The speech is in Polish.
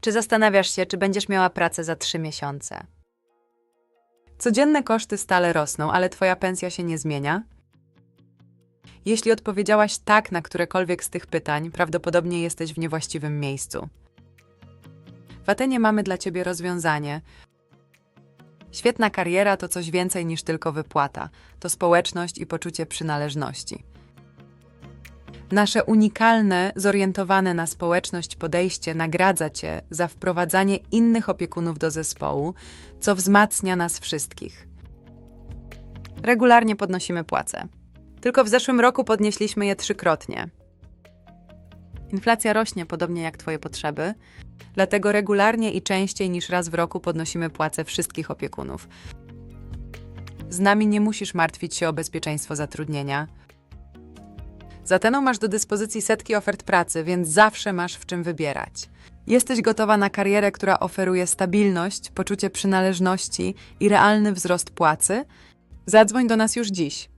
Czy zastanawiasz się, czy będziesz miała pracę za trzy miesiące? Codzienne koszty stale rosną, ale Twoja pensja się nie zmienia? Jeśli odpowiedziałaś tak na którekolwiek z tych pytań, prawdopodobnie jesteś w niewłaściwym miejscu. W Atenie mamy dla Ciebie rozwiązanie. Świetna kariera to coś więcej niż tylko wypłata, to społeczność i poczucie przynależności. Nasze unikalne, zorientowane na społeczność podejście nagradza Cię za wprowadzanie innych opiekunów do zespołu, co wzmacnia nas wszystkich. Regularnie podnosimy płace. Tylko w zeszłym roku podnieśliśmy je trzykrotnie. Inflacja rośnie podobnie jak Twoje potrzeby, dlatego regularnie i częściej niż raz w roku podnosimy płace wszystkich opiekunów. Z nami nie musisz martwić się o bezpieczeństwo zatrudnienia. Z Ateną masz do dyspozycji setki ofert pracy, więc zawsze masz w czym wybierać. Jesteś gotowa na karierę, która oferuje stabilność, poczucie przynależności i realny wzrost płacy? Zadzwoń do nas już dziś.